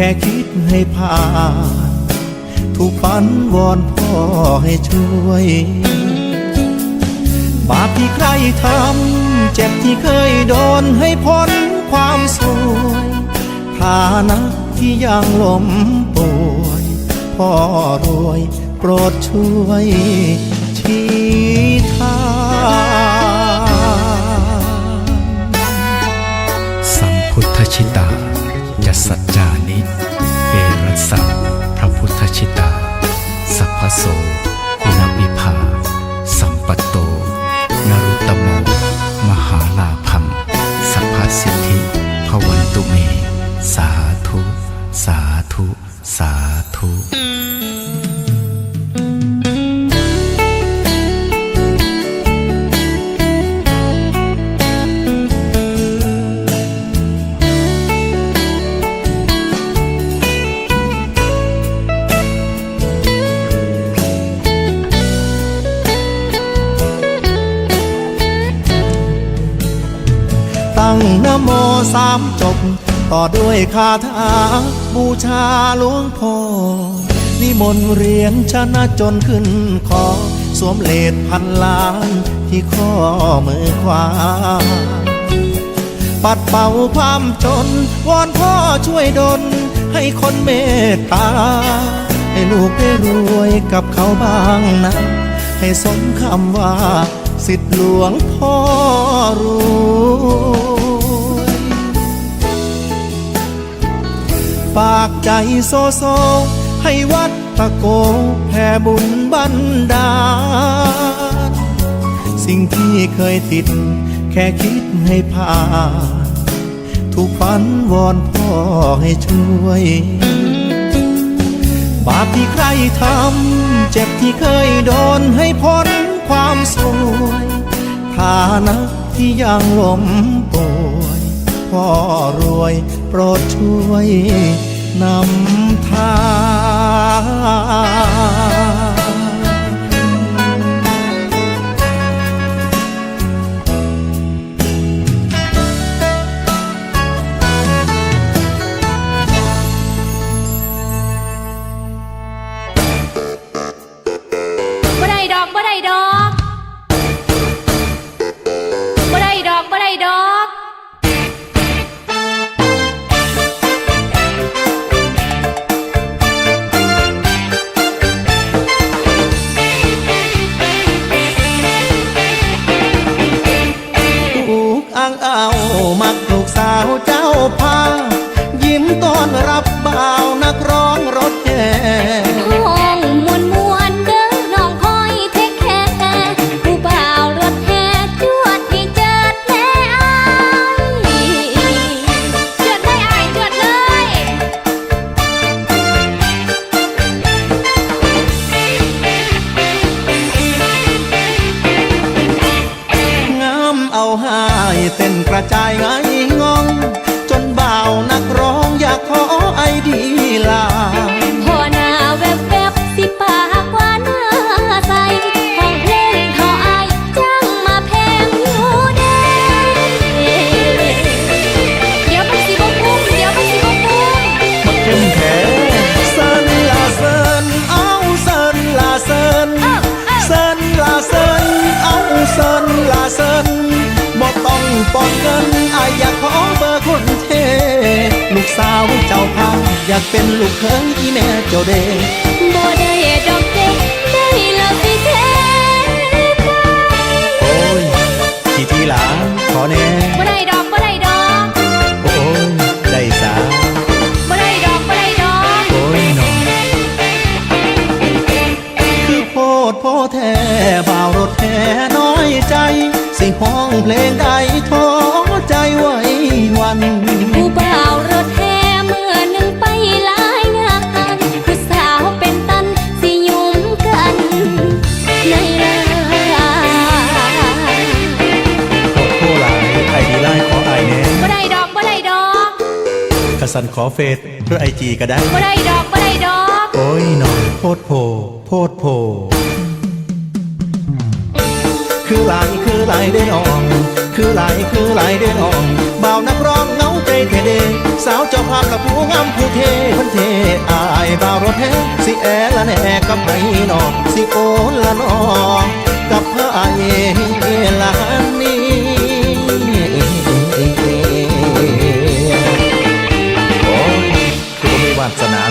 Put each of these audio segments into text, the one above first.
แค่คิดให้ผ่าน ถูกฝันวอนพ่อให้ช่วย บาปที่ใครทำ เจ็บที่เคยโดนให้พ้นความสวยฐานะที่ยังล้มป่วยพ่อรวยโปรดช่วยชี้ทางสัมพุทธชิตาจะสัจจา ธุตั้งนโมสามจบ ต่อด้วยคาถาบูชาหลวงพ่อ นิมนต์เรียนชนะจนขึ้นคอสวมเลดพันล้านที่ข้อมือขวา ปัดเป่าความจน วอนพ่อช่วยดลให้คนเมตตา ให้ลูกได้รวยกับเขาบ้างนะ ให้สมคำว่า สิทธิหลวงพ่อรวยฝากใจโซโซ ให้วัดตะโกแผ่บุญบันดาลสิ่งที่เคยติด แค่คิดให้ผ่านถูกฝันวอนพ่อให้ช่วย บาปที่ใครทำ เจ็บที่เคยโดนให้พ้นความสวยฐานะที่ยังล้มป่วยพ่อรวยโปรดช่วยนำทางา สาวเจ้าพาอยากเป็นลูกเคยอีแม่เจ้าเด้บ่ได้ดอกเด็กได้แล้วสิแท้โอ้ยทีทีหลังขอแน่บ่ได้ดอกบ่ได้ดอกโอ้ยได้สาบ่ได้ดอกบ่ได้ดอกโอ้ยน้องคือโพดโพแท้บ่าวรถแท้น้อยใจ สิห้องเพลงใด สันขอเฟซหรือไอจีก็ได้ บ่ได้ดอกบ่ได้ดอก โอ้ยน้องโพดโพโพดโพ คือหลายคือหลายเด้น้องคือหลายคือหลายเด้น้องบ่าวนักร้องเงาใจเทเด สาวเจ้าภาพกับผู้งามผู้เทเพันเทอายบ่าวรถแท้สิแอละแน่กับไผน้องสิโอนละน้อง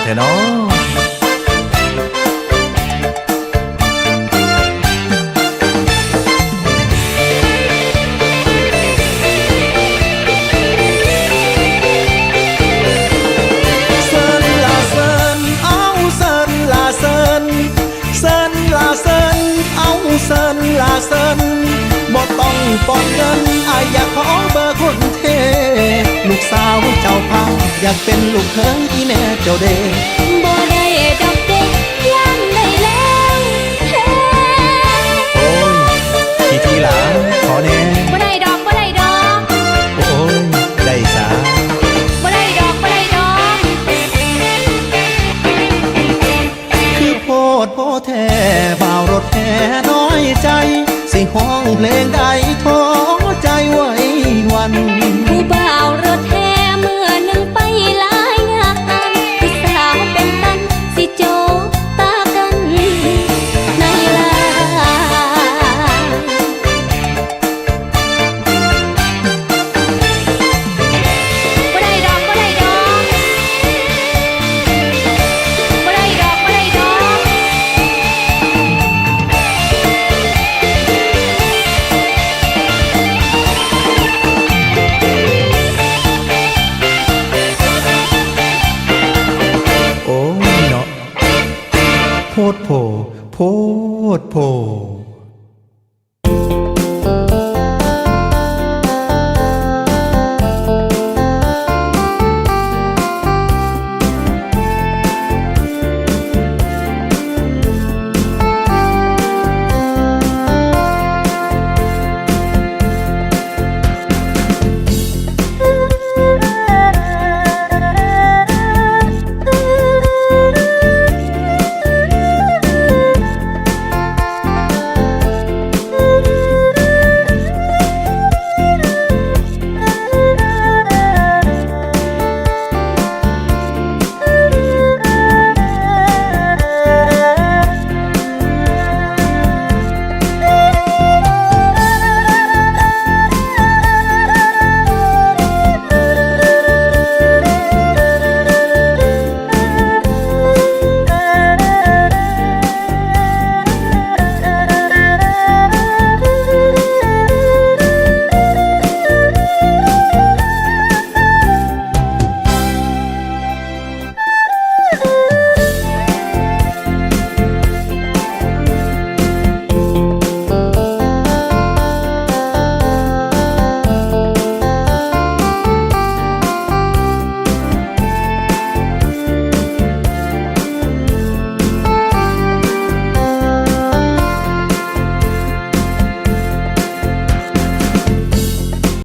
วาสนาแท้เนาะเซิ พาอยากเป็นลูกเคยอีแม่เจ้าเด้บ่ได้ดอกเด็กยังได้แล้วเฮ้โอ้ยทีทีหลังขอแน่บ่ได้ดอกบ่ได้ดอกโอ้ยได้สาบ่ได้ดอกบ่ได้ดอกคือโพดโพแท้บ่าวรถแท้น้อยใจ สิห้องเพลงใดท้อใจไว้วัน ดโพ